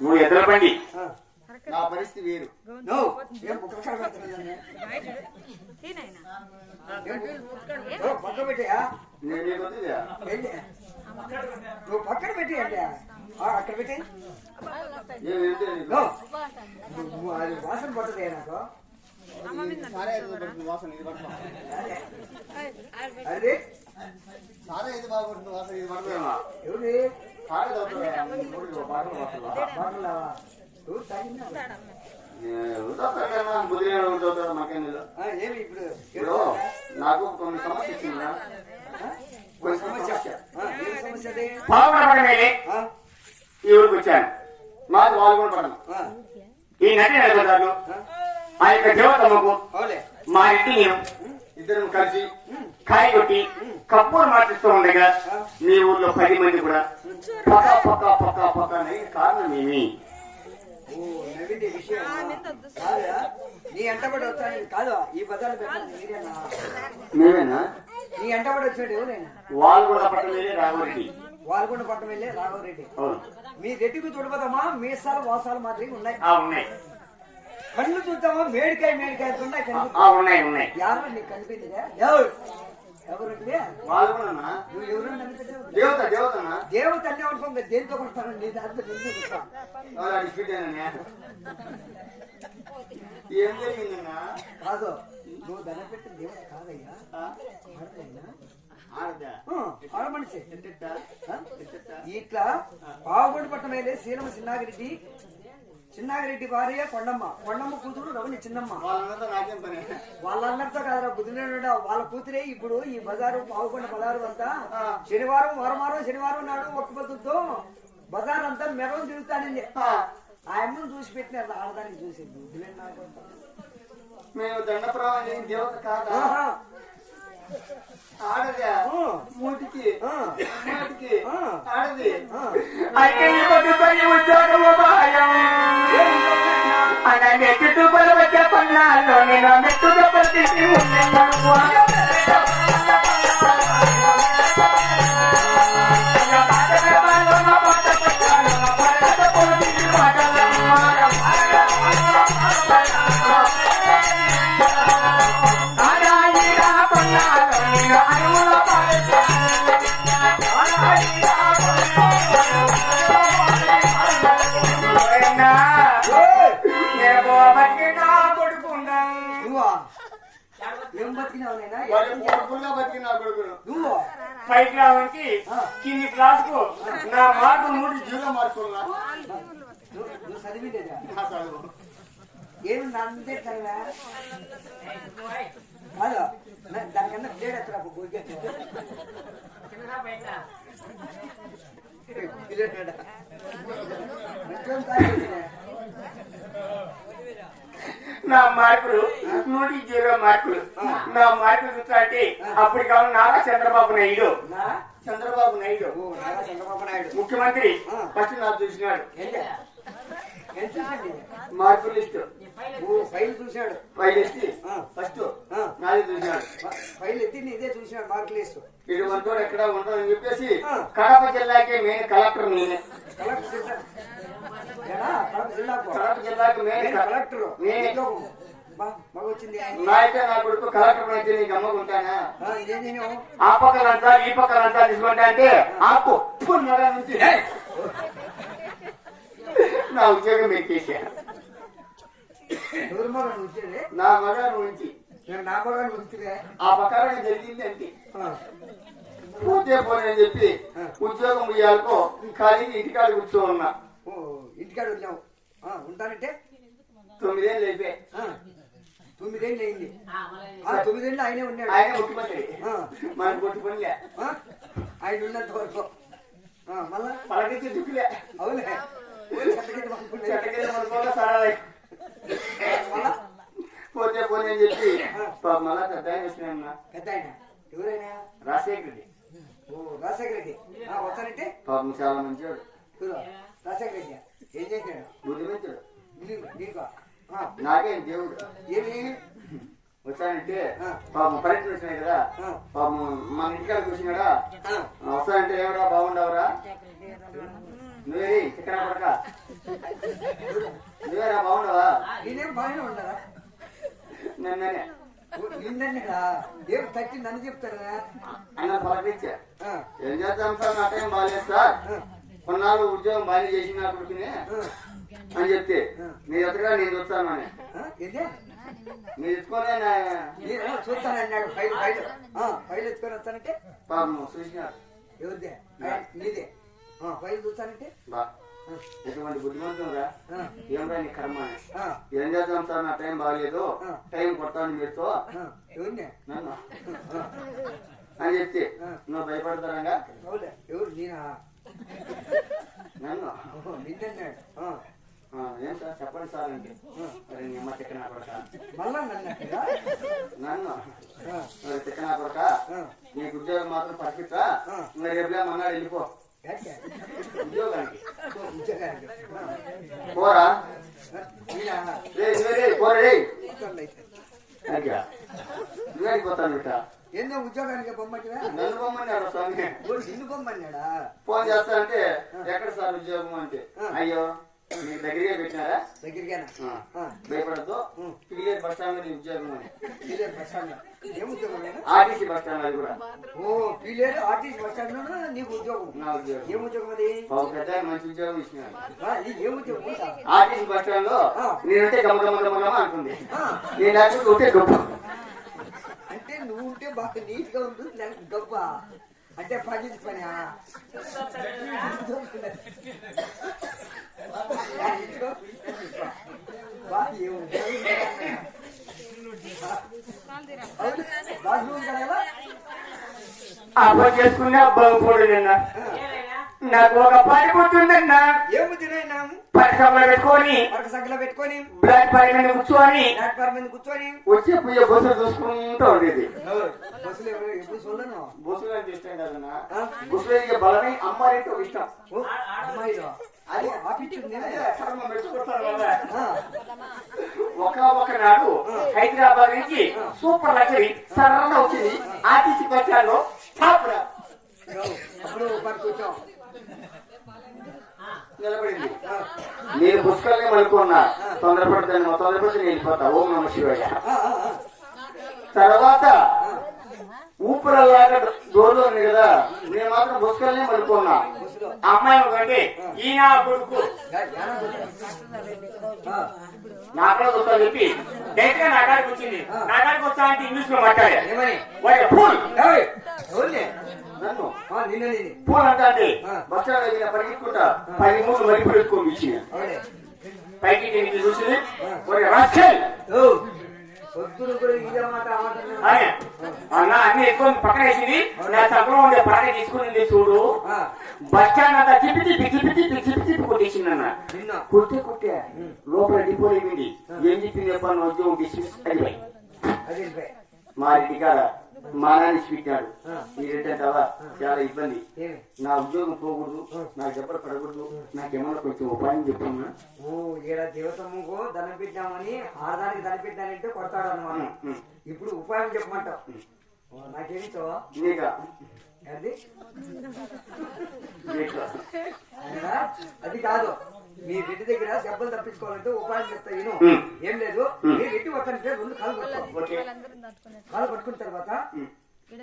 నువ్వు ఆ. నా పరిస్థితి వేరు. నువ్వు పక్కన పెట్టి అక్కడ పెట్టి. వాసన పట్టదే నాకు. పడుతుంది వాసన ఇది పడుతుంది అదే. సారే ఇది బాగుంటుంది వాసన ఇది పడుతుందా మాకేం ఇప్పుడు? నాకు కొన్ని సమస్య ఇచ్చిందా కొన్ని సమస్య ఈ ఊరికి వచ్చాను. మాది వాళ్ళు కూడా పడను ఆ, ఈ నటి నడుపుతారు ఆ, యొక్క దేవతమ్మకు అవులే. మా ఇంటి నేను ఇద్దరం కలిసి కాయ కొట్టి కప్పూరు మార్చిస్తూ ఉండగా మీ ఊర్లో పది మంది కూడా పక్క పక్క పక్క పక్క అని కారణం ఏమి నీ ఎంటబడి వచ్చాను కాదు ఈ పదాలు మేమేనా? నీ ఎంటబడి వచ్చాడు వాళ్ళు కూడా పట్టలేదు రాఘవరెడ్డి వాల్గొండ పట్టం వెళ్ళి రాఘవరెడ్డి అవును. మీ రెడ్డికి చూడబోదామా మీసాలు వాసాలు మాత్రం ఉన్నాయి. ఆ ఉన్నాయి. కళ్ళు చూద్దామా? మేడికాయ మేడికాయ ఉన్నాయి ఉన్నాయి. ఎవరు నీకు కనిపించదా? ఎవరు? ఎవరు వాళ్ళు కూడా నువ్వు ఎవరు కనిపించవు దేవత దేవతనా? దేవత అన్నీ అనుకో దేంతో కొడతాను? నీ ఏం జరిగిందన్నా? కాదు నువ్వు ధన పెట్టిన కాదయ్యా? ఇట్లా పావుగొండ పట్టం వెళ్ళే సీనమ చిన్నాగిరెడ్డి చిన్నాగిరెడ్డి భార్య కొండమ్మ. కొండమ్మ కూతురు రమణి చిన్నమ్మ. వాళ్ళందరితో కాదురా బుద్ధినేడు వాళ్ళ కూతురే ఇప్పుడు ఈ బజారు పావుకొండ బజారు అంతా. శనివారం వారమారం శనివారం నాడు ఒక్క పొద్దుతో బజార్ అంతా మెరవం తిరుగుతానండి ఆ, అమ్మను చూసి పెట్టినారు ఆడదానికి చూసి బుద్ధిలేని నాకు. మేము దండప్రవాహం దేవత కాదా. ఆడదా. మూటికి. మూటికి. ఆడది. అయితే అన్న మెట్టు పలు వచ్చే పన్నాల్లో నేను మెట్టు దెబ్బలు నువ్వు? పైకి రావడానికి కింది క్లాస్కు నా మార్పు మూడు జీరో మార్కున్నా నువ్వు చదివిండేదా? ఏమి నందే చదివా? నా- దానికన్నా తేడా ఎక్కడ గొగ్గెట్టు నా మార్కులు నూటి జీరో మార్కులు నా మార్కులు చూస్తే అప్పుడు కావాలి నారా చంద్రబాబు నాయుడు. చంద్రబాబు నాయుడు. చంద్రబాబు నాయుడు. ముఖ్యమంత్రి ఫస్ట్ నాకు చూసినాడు. మార్కులు లిస్ట్. ఫైల్ చూశాడు. ఫైల్ ఆ. ఫస్ట్. నాది ఫ- ఫైల్ ఎత్తి ఇదే చూసినాడు మార్క్ లిస్ట్. ఇటు వంటోడు ఎక్కడ ఉంటాడని చెప్పేసి ఆ. కడప జిల్లాకి మెయిన్ కలెక్టర్ నేనే. కలెక్టర్ జిల్లాకు కలెక్టర్. నాయక నా కొడుకు కలెక్టర్ అయితే నీకు అమ్మకుంటానా ఆ, పక్కలంతా ఈ పక్కలంతా తీసుకుంటా అంటే ఆపు నుంచి. నా ఉద్యోగం వచ్చేది నా నుంచి. నేను నా ఆ ప్రకారం జరిగింది అంటే పోతే పోనీ అని చెప్పి ఉద్యోగం ఇయ్యాలకో ఖాళీగా ఇంటికాడ కూర్చో ఉన్నా. ఓ ఇంటికాడ ఆ, ఉంటానంటే తొమ్మిదేళ్ళు అయిపోయాయి. తొమ్మిదేళ్ళు అయింది. తొమ్మిదేళ్ళు ఆయనే ఉన్నాడు. ఆయన ముఖ్యమంత్రి ఆ, మనకు కొట్టి పనిలే ఆ, ఆయన ఉన్నంత వరకు. మళ్ళా? దిక్కులే. అవునే. మళ్ళా? పోతే పోనీ అని చెప్పి పాప మళ్ళా పెద్ద ఆయన వచ్చినా పెద్ద ఆయన. ఎవరైనా? రాజశేఖర్ రెడ్డి. ఓ రాజశేఖర రెడ్డి. ఆ, వస్తానంటే పాపం చాలా మంచివాడు. చూడు రాజశేఖర రెడ్డి. ఏం చేశాడు? వదిలించాడు నీకా? నాకే దేవుడు. ఏమి? వచ్చానంటే పాపం పరీక్షలు వచ్చినాయి కదా. పాపం మన ఇంటికాడ కూర్చున్నాడా? వస్తానంటే ఏమరా బాగుండవరా? నువ్వే చిక్కన పడక నువ్వేరా? బాగుండవా? నేనేం బాగానే ఉండరా? నన్ననే. తట్టి నన్ను చెప్తారా? అన్న పలకరించా. ఏం చేద్దాం సార్? నా టైం బాగాలేదు సార్. కొన్నాళ్ళు ఉద్యోగం బాగా చేసినప్పటికి ఆ, అని చెప్తే మీరు ఎదురుగా నేను చూస్తాను అని. మీరు ఎత్తుకోనే నా నేను చూస్తానన్నాడు ఫైల్ ఫైల్. ఫైల్ ఎత్తుకొని వస్తానంటే? పాపం చూసినారు ఎవరిదే? నీదే. ఆ, ఫైల్ చూస్తానంటే? బా. ఎటువంటి బుద్ధిమంతురా ఆ, ఏం రా నీ కర్మ? ఏం చేద్దాం సార్? నా టైం బాగలేదు. టైం కొడతాను మీరుతో అని చెప్తే. నువ్వు భయపడతారంగా? ఎవరు? నేనా? ఆ, ఏం సార్ చెప్పండి సార్ అంటే. మరి నీ అమ్మ తిక్కన కొడక మళ్ళా నన్నట్టుగా నన్ను? తిక్కన కొడక నీకు ఉద్యోగం మాత్రం పర్ఫెక్టా. మరి రేపులే మన్నాడు వెళ్ళిపో? ఉద్యోగానికి. పోరా? పోరా రే కూర్చోండి అయితే. అడిగా నువ్వేడికి పోతాను బిడ్డ ఏందో ఉద్యోగానికి బొమ్మటివా? నన్ను పోమన్నాడు స్వామి. నిన్ను బొమ్మన్నాడా? ఫోన్ చేస్తా అంటే ఎక్కడ సార్ ఉద్యోగం అంటే? అయ్యో మీ దగ్గరే పెట్టినారా. ఆ, భయపడద్దు. బస్ స్టాండ్లో నీ ఉద్యోగం పీలేరు బస్ స్టాండ్. ఏం ఉద్యోగం ఆర్టీసీ బస్ స్టాండ్ అది కూడా. ఓ పీలేరు ఆర్టీసీ బస్ స్టాండ్ లోను? నీకు ఉద్యోగం. నా ఉద్యోగం. ఏం ఉద్యోగం అది? ఒక పెద్ద మంచి ఉద్యోగం ఇది ఏం ఉద్యోగం? ఆర్టీసీ బస్ స్టాండ్లో. నేనంటే గమ గమ గమ గమ అంటుంది ఆ, నేను లేకపోతే ఉంటే గొప్ప. అంటే నువ్వు ఉంటే బాగా నీట్గా ఉంటుంది దానికి గొప్ప. అంటే పని పని అబ్బా చేసుకున్నా బాగుపడు నిన్న. నాకు ఒక పని గుర్తుందన్నా పరిశ్రమలో పెట్టుకొని సంఖ్యలో పెట్టుకొని బ్లాక్ పై మీద కూర్చొని ప్లాట్ఫామ్ మీద కూర్చొని. వచ్చే పోయే బస్సులు చూసుకుంటూ ఉండేది. బస్సులు ఎవరు? ఎప్పుడు చూడను బస్సులు అంటే ఇష్టం కదన్నా? ఆ? బస్సులు ఎక్కే బలమే అమ్మాయితో ఒక ఇష్టం. అమ్మాయిలో. అది ఆపించింది ఒక ఒక నాడు హైదరాబాద్ నుంచి సూపర్ లగ్జరీ సరళ వచ్చింది. ఆర్టీసీ బస్ స్టాండ్లో స్టాప్ రా. అప్పుడు పని కూర్చోం నిలబడింది. నేను పుష్కల్ని అనుకున్నా తొందరపడతాను తొందరపడితే నేను వెళ్ళిపోతా. ఓం నమ శివయ్య. తర్వాత ఊపిరల్లాగా డోర్లో ఉంది కదా నేను మాత్రం పుష్కల్ని అనుకున్నా అమ్మాయి ఒకటి ఈయన కొడుకు. ఆ, నాకడ వస్తా చెప్పి డైరెక్ట్గా నాకాడికి వచ్చింది. నాకాడికి వస్తా అంటే ఇంగ్లీష్లో మాట్లాడా. ఫుల్. ఏయ్, ఎవరిని? నన్ను. ఆ, నిన్న నిన్ను. పూలు అంటే బస్ స్టాండ్ దగ్గర పరిగెత్తుకుంటా పది మూడు ఇచ్చిన అవునే. పైకి చూసింది. వాడి అన్న అన్ని ఎక్కువ పక్కన వేసింది నా సగం ఉండే పడక తీసుకుని చూడు. బస్ స్టాండ్ అంతా తిప్పి తిప్పి తిప్పి తిప్పి తిప్పి తిప్పి కొట్టేసింది అన్న. కుట్టే. కుట్టే లోపల డిపోలేమింది ఏం చెప్పింది చెప్పాను ఉద్యోగం డిస్మిస్. మా ఇంటి కాడ మా నాన్న పెట్టాడు మీరేంటంటావా చాలా ఇబ్బంది. నా ఉద్యోగం పోకూడదు నాకు దెబ్బలు పడకూడదు నాకేమన్నా కొంచెం ఉపాయం చెప్పమ్మా. ఈడ దేవతమ్మకు దండం పెట్టామని ఆడదానికి దండం పెట్టానంటే కొడతాడు అన్నమాట ఉం. ఇప్పుడు ఉపాయం చెప్పమంటావు. ఓ, నాకేమితో నీకా? అది అది కాదు. మీ బిడ్డ దగ్గర దెబ్బలు తప్పించుకోవాలంటే ఉపాయం చెప్తా నేను ఉం. ఏం లేదు మీరు ఎట్టి వస్తానంటే రెండు కాలు పట్టుకో కాలు పట్టుకున్న తర్వాత.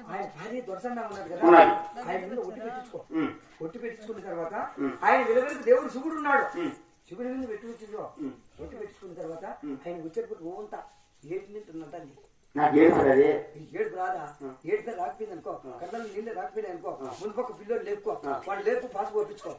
ఆయన భార్య దొరసంగా ఉన్నది కదా. ఆయన ముందు ఒట్టి పెట్టించుకో. ఒట్టి పెట్టించుకున్న తర్వాత. ఆయన వెలువరికి దేవుడు శివుడు ఉన్నాడు. శివుడి మీద పెట్టి వచ్చిందో. ఒట్టి పెట్టించుకున్న తర్వాత ఆయన వచ్చేటప్పుడు రోజంతా ఏటి నీ నాకు ఏం పడదే ఈ ఏడుపు రాదా? ఏడుపు రాకపోయింది అనుకో. కళ్ళలో నీళ్ళు రాకపోయింది అనుకో. ముందు పక్క పిల్లలు లేపుకో. వాడు లేపు పాస్ పంపించుకో.